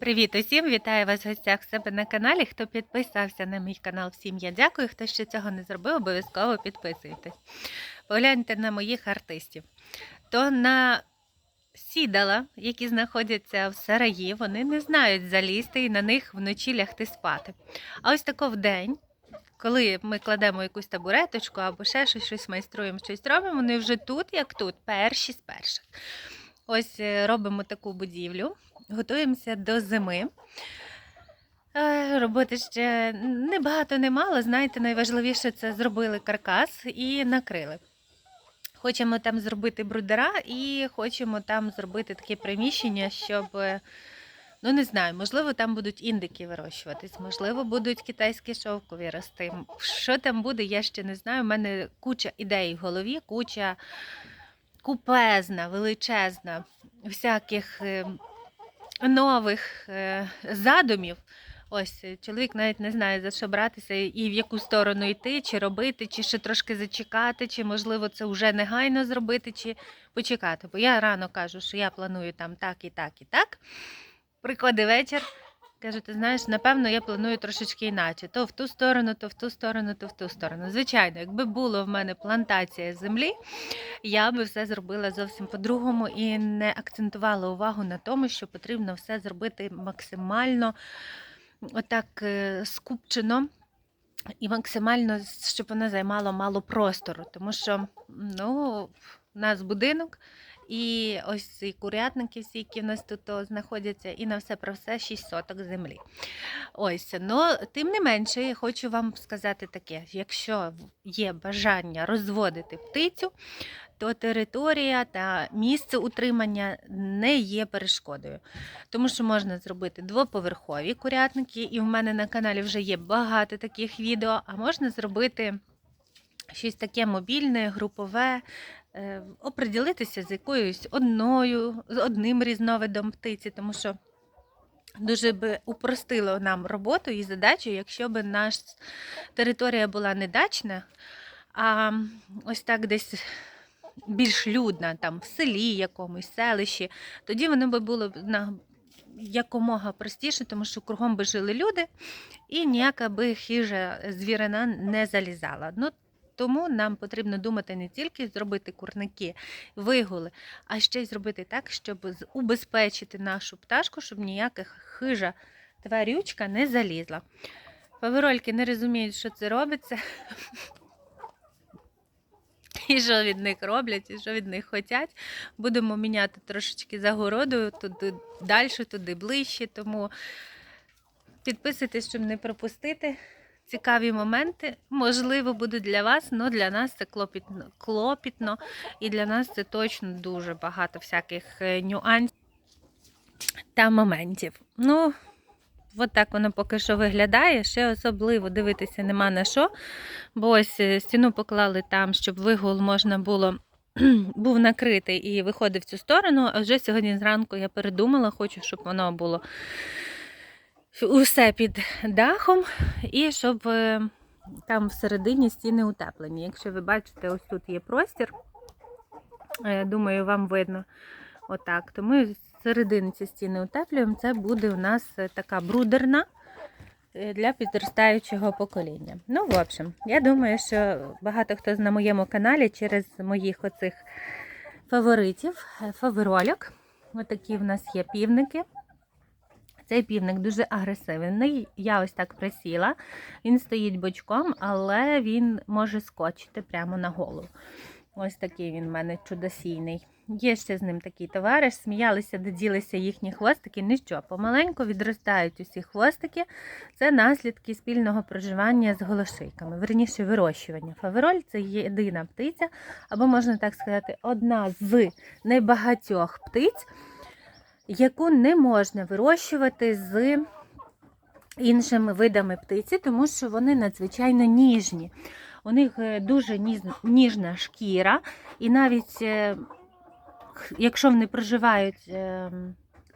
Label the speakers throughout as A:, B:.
A: Привіт усім! Вітаю вас в гостях себе на каналі. Хто підписався на мій канал, всім я дякую. Хто ще цього не зробив, обов'язково підписуйтесь. Погляньте на моїх артистів. То на сідала, які знаходяться в сараї, вони не знають залізти і на них вночі лягти спати. А ось тако день, коли ми кладемо якусь табуреточку або ще щось, щось майструємо, щось робимо, вони вже тут, як тут, перші з перших. Ось е, робимо таку будівлю, готуємося до зими. Е, Роботи ще небагато, немало. Знаєте, найважливіше це зробили каркас і накрили. Хочемо там зробити брудера і хочемо там зробити таке приміщення, щоб, е, ну не знаю, можливо, там будуть індики вирощуватись, можливо, будуть китайські шовкові рости. Що там буде, я ще не знаю. У мене куча ідей в голові, куча купезна, величезна, всяких е, нових е, задумів. Ось е, чоловік навіть не знає за що братися і в яку сторону йти, чи робити, чи ще трошки зачекати, чи можливо це вже негайно зробити, чи почекати. Бо я рано кажу, що я планую там так і так і так. Приходить вечір. Кажу, ти знаєш, напевно, я планую трошечки іначе. То в ту сторону, то в ту сторону, то в ту сторону. Звичайно, якби було в мене плантація землі, я би все зробила зовсім по-другому і не акцентувала увагу на тому, що потрібно все зробити максимально отак е, скупчено. І максимально, щоб вона займала мало простору, тому що ну, у нас будинок, і ось ці курятники, всі, які в нас тут знаходяться, і на все про все 6 соток землі. Ось, ну, тим не менше, я хочу вам сказати таке: якщо є бажання розводити птицю, то територія та місце утримання не є перешкодою. Тому що можна зробити двоповерхові курятники, і в мене на каналі вже є багато таких відео, а можна зробити щось таке мобільне, групове, оприділитися з якоюсь одною, з одним різновидом птиці, тому що. Дуже би упростило нам роботу і задачу, якщо б наша територія була не дачна, а ось так десь більш людна, там в селі якомусь, селищі, тоді воно би було на якомога простіше, тому що кругом би жили люди, і ніяка би хижа звірина не залізала. Ну, тому нам потрібно думати не тільки зробити курники, вигули, а ще й зробити так, щоб убезпечити нашу пташку, щоб ніяка хижа тварючка не залізла. Паверольки не розуміють, що це робиться. І що від них роблять, і що від них хочуть. Будемо міняти трошечки загороду, туди далі, туди ближче. Тому підписуйтесь, щоб не пропустити. Цікаві моменти, можливо, будуть для вас, але для нас це клопітно, клопітно і для нас це точно дуже багато всяких е, нюансів та моментів. Ну, от так воно поки що виглядає. Ще особливо дивитися нема на що. Бо ось е, стіну поклали там, щоб вигул можна було. Був накритий і виходив в цю сторону. А вже сьогодні зранку я передумала, хочу, щоб воно було усе під дахом, і щоб е, там всередині стіни утеплені. Якщо ви бачите, ось тут є простір, е, думаю, вам видно отак. То ми середини ці стіни утеплюємо. Це буде у нас така брудерна е, для підростаючого покоління. Ну, в общем, я думаю, що багато хто на моєму каналі через моїх оцих фаворитів, е, фаверольок. Отакі в нас є півники. Цей півник дуже агресивний. Я ось так присіла. Він стоїть бочком, але він може скочити прямо на голову. Ось такий він в мене чудосійний. Є ще з ним такий товариш, сміялися, доділися їхні хвостики. Ніщо, помаленьку відростають усі хвостики. Це наслідки спільного проживання з голошийками, верніше вирощування. Фавероль це єдина птиця, або можна так сказати, одна з небагатьох птиць, яку не можна вирощувати з іншими видами птиці, тому що вони надзвичайно ніжні. У них е, дуже ніжна шкіра, і навіть е, якщо вони проживають е,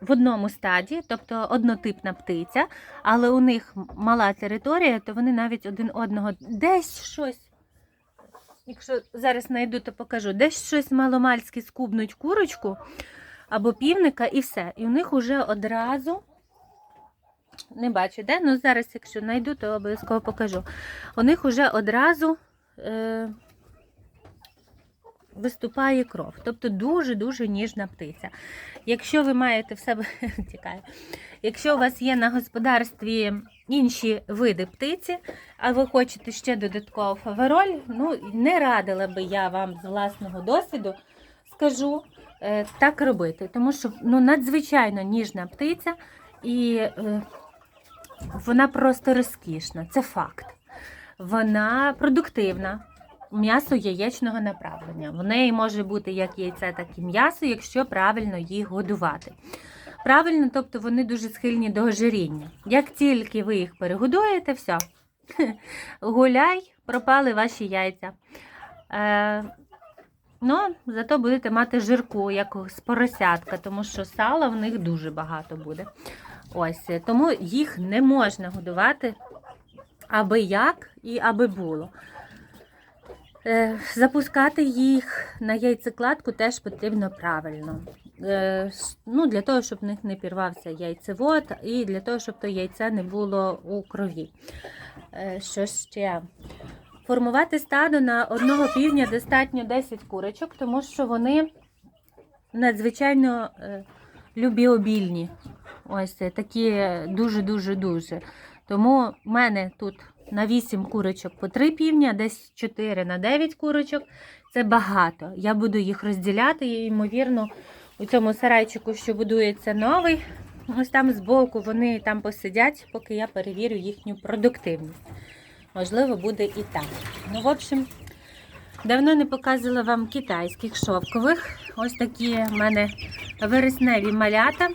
A: в одному стаді, тобто однотипна птиця, але у них мала територія, то вони навіть один одного десь щось. Якщо зараз знайду, то покажу, десь щось маломальське скубнуть курочку або півника, і все. І у них уже одразу не бачу, де? Ну зараз, якщо знайду, то обов'язково покажу. У них вже одразу е, виступає кров. Тобто дуже-дуже ніжна птиця. Якщо ви маєте в себе тікає, якщо у вас є на господарстві інші види птиці, а ви хочете ще додатково фавероль, ну не радила би я вам з власного досвіду, скажу так робити, тому що ну, надзвичайно ніжна птиця і е, вона просто розкішна, це факт. Вона продуктивна. М'ясо яєчного направлення. В неї може бути як яйце, так і м'ясо, якщо правильно їх годувати. Правильно, тобто вони дуже схильні до ожиріння. Як тільки ви їх перегодуєте, все, гуляй, пропали ваші яйця. Е, ну, зато будете мати жирку, як з поросятка, тому що сала в них дуже багато буде. Ось, тому їх не можна годувати аби як і аби було. Е, Запускати їх на яйцекладку теж потрібно правильно. Е, Ну, для того, щоб в них не пірвався яйцевод, і для того, щоб то яйце не було у крові. Е, Що ще? Формувати стадо на одного півдня достатньо 10 курочок, тому що вони надзвичайно е, любіобільні. Ось такі дуже-дуже-дуже. Тому в мене тут на 8 курочок по 3 півня, десь 4 на 9 курочок. Це багато. Я буду їх розділяти і, ймовірно, у цьому сарайчику, що будується новий, ось там збоку вони там посидять, поки я перевірю їхню продуктивність. Можливо, буде і так. Ну, в общем, давно не показувала вам китайських шовкових. Ось такі в мене вересневі малята.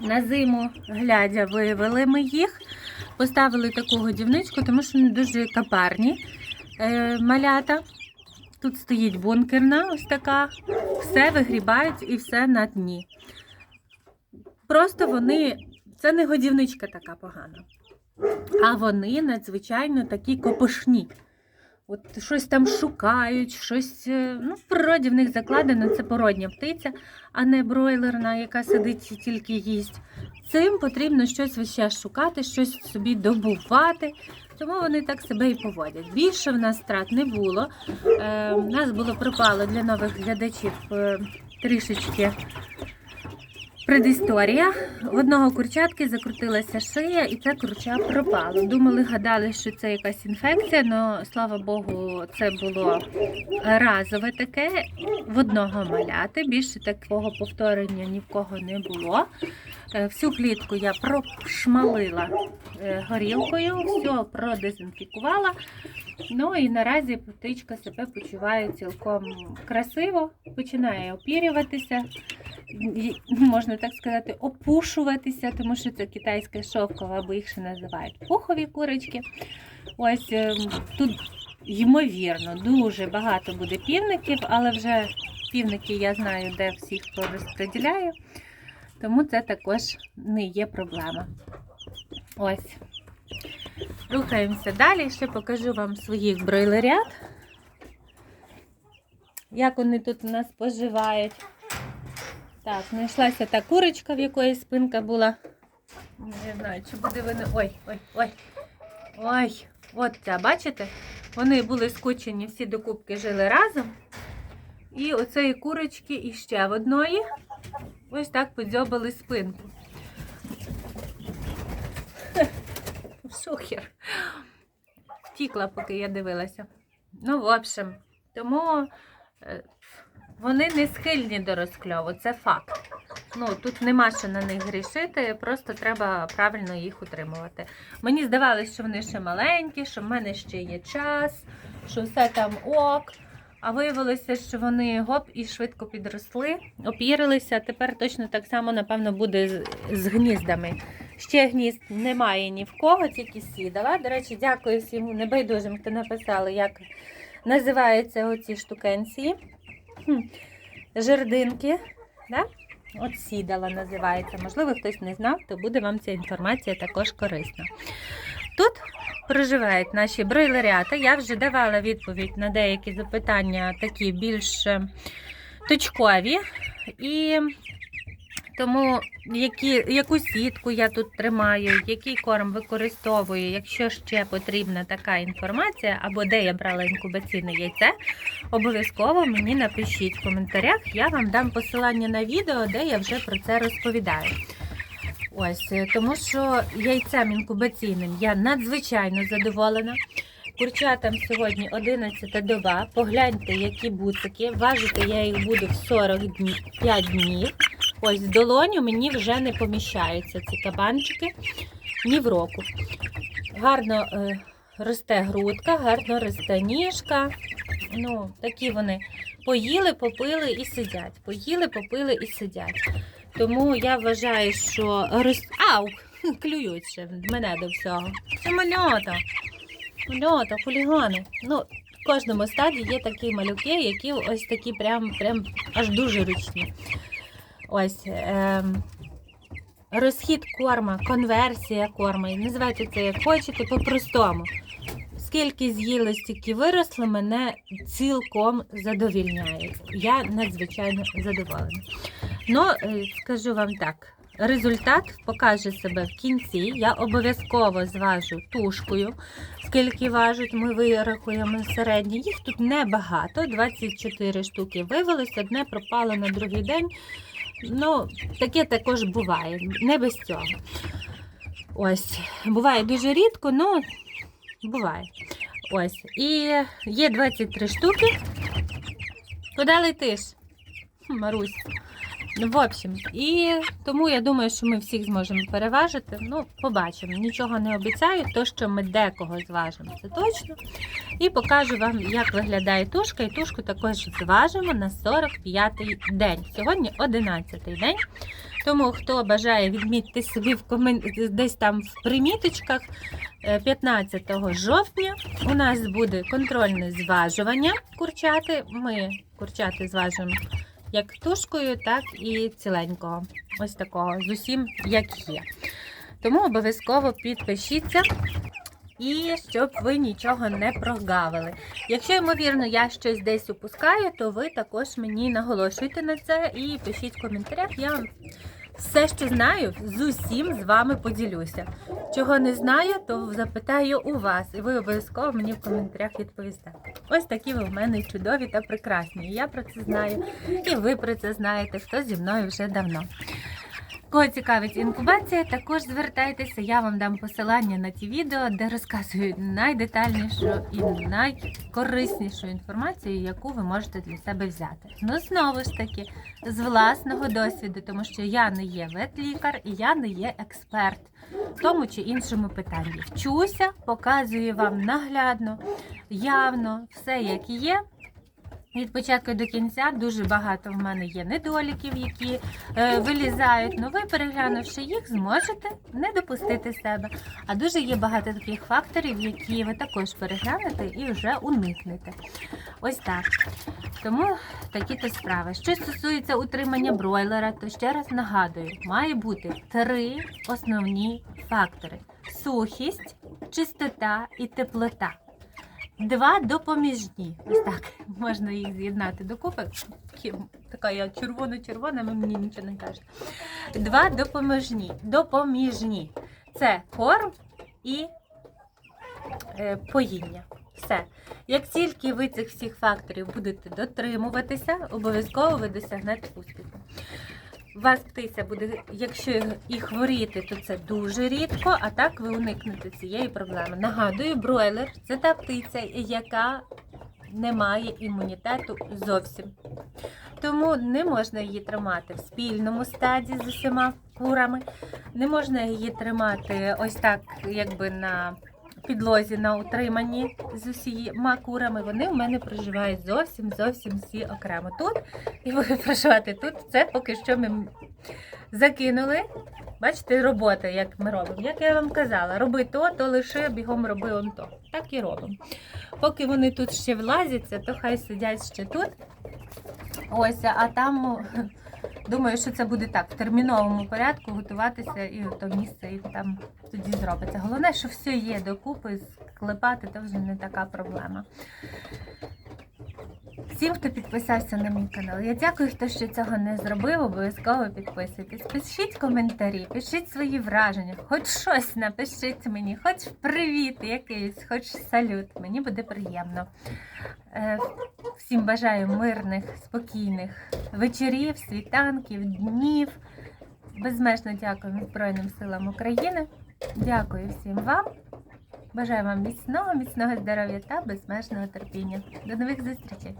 A: На зиму глядя вивели ми їх, поставили таку годівничку, тому що вони дуже капарні е, малята. Тут стоїть бункерна, ось така, все вигрібають і все на дні. Просто вони, це не годівничка така погана, а вони надзвичайно такі копошні. От щось там шукають, щось е, ну, в природі в них закладено, це породня птиця, а не бройлерна, яка сидить і тільки їсть. Цим потрібно щось весь шукати, щось собі добувати. Тому вони так себе і поводять. Більше в нас страт не було. Е, у нас було пропало для нових глядачів е, трішечки предісторія. В одного курчатки закрутилася шия, і це курча пропало. Думали, гадали, що це якась інфекція, але слава Богу, це було разове таке в одного маляти. Більше такого повторення ні в кого не було. Е, Всю клітку я прошмалила е, горілкою, все продезінфікувала. Ну і наразі птичка себе почуває цілком красиво, починає опірюватися, можна так сказати, опушуватися, тому що це китайська шовкова, або їх ще називають пухові курочки. Ось е, тут, ймовірно, дуже багато буде півників, але вже півники я знаю, де всіх розподіляю, тому це також не є проблема. Ось. Рухаємося далі, ще покажу вам своїх бройлерят. Як вони тут у нас поживають. Так, знайшлася та курочка, в якої спинка була. Не знаю, чи буде вони. Ой, ой, ой. Ой, от ця, бачите? Вони були скучені, всі докупки жили разом. І оцеї курочки іще в одної. Ось так подзьобали спинку. Шухер. Втікла, поки я дивилася. Ну, в общем, тому е, вони не схильні до розкльову, це факт. Ну, тут нема що на них грішити, просто треба правильно їх утримувати. Мені здавалося, що вони ще маленькі, що в мене ще є час, що все там ок. А виявилося, що вони гоп і швидко підросли, опірилися. Тепер точно так само, напевно, буде з, гніздами. Ще гнізд немає ні в кого, тільки сідала. До речі, дякую всім небайдужим, хто написали, як називаються оці штукенції. Жердинки. Да? От сідала називається. Можливо, хтось не знав, то буде вам ця інформація також корисна. Тут проживають наші бройлерята. Я вже давала відповідь на деякі запитання, такі більш е, точкові. І Тому які, яку сітку я тут тримаю, який корм використовую, якщо ще потрібна така інформація, або де я брала інкубаційне яйце, обов'язково мені напишіть в коментарях. Я вам дам посилання на відео, де я вже про це розповідаю. Ось, е, тому що яйцем інкубаційним я надзвичайно задоволена. Курчатам сьогодні 11 доба. Погляньте, які буцики. Важити я їх буду в 45 днів. Ось в долоню мені вже не поміщаються ці кабанчики ні в року. Гарно е, росте грудка, гарно росте ніжка. Ну, такі вони поїли, попили і сидять. Поїли, попили і сидять. Тому я вважаю, що роз... Ау! Клюють ще мене до всього. Це малята. Малята, хулігани. Ну, в кожному стаді є такі малюки, які ось такі прям, прям аж дуже ручні. Ось. Ем... Розхід корма, конверсія корма. і Називайте це як хочете, по-простому. Скільки з'їли, стільки виросли, мене цілком задовільняє. Я надзвичайно задоволена. Ну, е, скажу вам так. Результат покаже себе в кінці. Я обов'язково зважу тушкою, скільки важуть, ми вирахуємо середні. Їх тут небагато, 24 штуки вивелись, одне пропало на другий день. Ну, таке також буває, не без цього. Ось, буває дуже рідко, ну буває. Ось. І є 23 штуки. Куди летиш? Марусь. Ну, В общем, і тому я думаю, що ми всіх зможемо переважити. Ну, побачимо. Нічого не обіцяю, то що ми декого зважимо, це точно. І покажу вам, як виглядає тушка. І тушку також зважимо на 45-й день. Сьогодні 11-й день. Тому хто бажає відмітити собі в комен... десь там в приміточках, е, 15 жовтня у нас буде контрольне зважування курчати. Ми курчати зважимо як тушкою, так і ціленького. Ось такого, з усім, як є. Тому обов'язково підпишіться. І щоб ви нічого не прогавили. Якщо, ймовірно, я щось десь упускаю, то ви також мені наголошуйте на це і пишіть в коментарях. Я все, що знаю, з усім з вами поділюся. Чого не знаю, то запитаю у вас, і ви обов'язково мені в коментарях відповісте. Ось такі ви в мене чудові та прекрасні. І я про це знаю, і ви про це знаєте, хто зі мною вже давно. Кого цікавить інкубація, також звертайтеся, я вам дам посилання на ті відео, де розказую найдетальнішу і найкориснішу інформацію, яку ви можете для себе взяти. Ну, знову ж таки, з власного досвіду, тому що я не є ветлікар і я не є експерт в тому чи іншому питанні. Вчуся, показую вам наглядно, явно все, як є. Від початку до кінця дуже багато в мене є недоліків, які е, вилізають. Ну ви, переглянувши їх, зможете не допустити себе. А дуже є багато таких факторів, які ви також переглянете і вже уникнете. Ось так. Тому такі то справи. Що стосується утримання бройлера, то ще раз нагадую, має бути три основні фактори: сухість, чистота і теплота. Два допоміжні. Ось так можна їх з'єднати докупи. Така я червоно-червона, ви мені нічого не кажете. Два допоміжні. Допоміжні. Це корм і е, поїння. Все. Як тільки ви цих всіх факторів будете дотримуватися, обов'язково ви досягнете успіху. Вас птиця буде, якщо і хворіти, то це дуже рідко, а так ви уникнете цієї проблеми. Нагадую, бройлер це та птиця, яка не має імунітету зовсім. Тому не можна її тримати в спільному стаді з усіма курами, не можна її тримати ось так, якби на підлозі на утриманні з усіма курами. Вони в мене проживають зовсім зовсім всі окремо. Тут і будуть проживати тут. Це поки що ми закинули. Бачите, робота, як ми робимо. Як я вам казала, роби то, то лише бігом роби он то. Так і робимо. Поки вони тут ще влазяться, то хай сидять ще тут. Ось, а там думаю, що це буде так, в терміновому порядку готуватися і то місце їх там тоді зробиться. Головне, що все є докупи, склепати, то вже не така проблема. всім, хто підписався на мій канал. Я дякую, хто ще цього не зробив. Обов'язково підписуйтесь. Пишіть коментарі, пишіть свої враження, хоч щось напишіть мені, хоч привіт якийсь, хоч салют. Мені буде приємно. Всім бажаю мирних, спокійних вечорів, світанків, днів. Безмежно дякую Збройним силам України. Дякую всім вам. Бажаю вам міцного, міцного здоров'я та безмежного терпіння. До нових зустрічей!